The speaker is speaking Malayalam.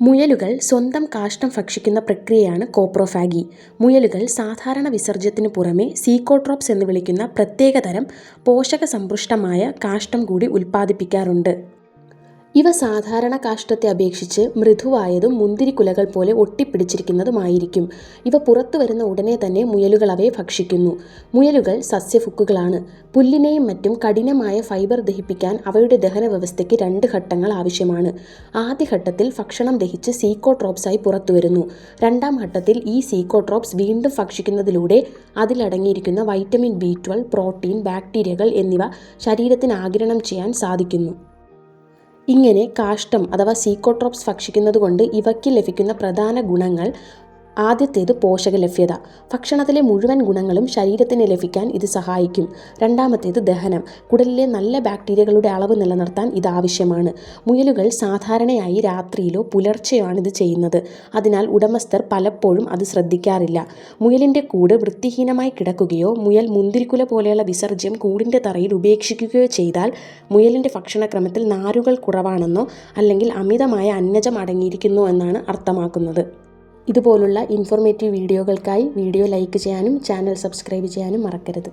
മുയലുകൾ സ്വന്തം കാഷ്ടം ഭക്ഷിക്കുന്ന പ്രക്രിയയാണ് കോപ്രോഫാഗി. മുയലുകൾ സാധാരണ വിസർജ്യത്തിനു പുറമേ സീക്കോട്രോപ്സ് എന്ന് വിളിക്കുന്ന പ്രത്യേകതരം പോഷകസമ്പുഷ്ടമായ കാഷ്ടം കൂടി ഉൽപ്പാദിപ്പിക്കാറുണ്ട്. ഇവ സാധാരണ കാഷ്ടത്തെ അപേക്ഷിച്ച് മൃദുവായതും മുന്തിരിക്കുലകൾ പോലെ ഒട്ടിപ്പിടിച്ചിരിക്കുന്നതുമായിരിക്കും. ഇവ പുറത്തു വരുന്ന ഉടനെ തന്നെ മുയലുകൾ അവയെ ഭക്ഷിക്കുന്നു. മുയലുകൾ സസ്യഫുക്കുകളാണ് പുല്ലിനെയും മറ്റും കഠിനമായ ഫൈബർ ദഹിപ്പിക്കാൻ അവയുടെ ദഹന വ്യവസ്ഥയ്ക്ക് രണ്ട് ഘട്ടങ്ങൾ ആവശ്യമാണ്. ആദ്യഘട്ടത്തിൽ ഭക്ഷണം ദഹിച്ച് സീക്കോട്രോപ്സായി പുറത്തു വരുന്നു രണ്ടാം ഘട്ടത്തിൽ ഈ സീക്കോട്രോപ്സ് വീണ്ടും ഭക്ഷിക്കുന്നതിലൂടെ അതിലടങ്ങിയിരിക്കുന്ന വൈറ്റമിൻ ബി ട്വൽവ്, പ്രോട്ടീൻ, ബാക്ടീരിയകൾ എന്നിവ ശരീരത്തിന് ആഗിരണം ചെയ്യാൻ സാധിക്കുന്നു. ഇങ്ങനെ കാഷ്ടം അഥവാ സീക്കോട്രോപ്സ് ഭക്ഷിക്കുന്നതുകൊണ്ട് ഇവയ്ക്ക് ലഭിക്കുന്ന പ്രധാന ഗുണങ്ങൾ ആദ്യത്തേത് പോഷകലഭ്യത. ഭക്ഷണത്തിലെ മുഴുവൻ ഗുണങ്ങളും ശരീരത്തിന് ലഭിക്കാൻ ഇത് സഹായിക്കും. രണ്ടാമത്തേത് ദഹനം. കുടലിലെ നല്ല ബാക്ടീരിയകളുടെ അളവ് നിലനിർത്താൻ ഇത് ആവശ്യമാണ്. മുയലുകൾ സാധാരണയായി രാത്രിയിലോ പുലർച്ചെയോ ആണ് ഇത് ചെയ്യുന്നത്. അതിനാൽ ഉടമസ്ഥർ പലപ്പോഴും അത് ശ്രദ്ധിക്കാറില്ല. മുയലിന്റെ കൂട് വൃത്തിഹീനമായി കിടക്കുകയോ മുയൽ മുന്തിരിക്കുല പോലെയുള്ള വിസർജ്യം കൂടിന്റെ തറയിൽ ഉപേക്ഷിക്കുകയോ ചെയ്താൽ മുയലിന്റെ ഭക്ഷണക്രമത്തിൽ നാരുകൾ കുറവാണെന്നോ അല്ലെങ്കിൽ അമിതമായ അന്നജം അടങ്ങിയിരിക്കുന്നു എന്നാണ് അർത്ഥമാക്കുന്നത്. ഇതുപോലുള്ള ഇൻഫോർമേറ്റീവ് വീഡിയോകൾക്കായി വീഡിയോ ലൈക്ക് ചെയ്യാനും ചാനൽ സബ്സ്ക്രൈബ് ചെയ്യാനും മറക്കരുത്.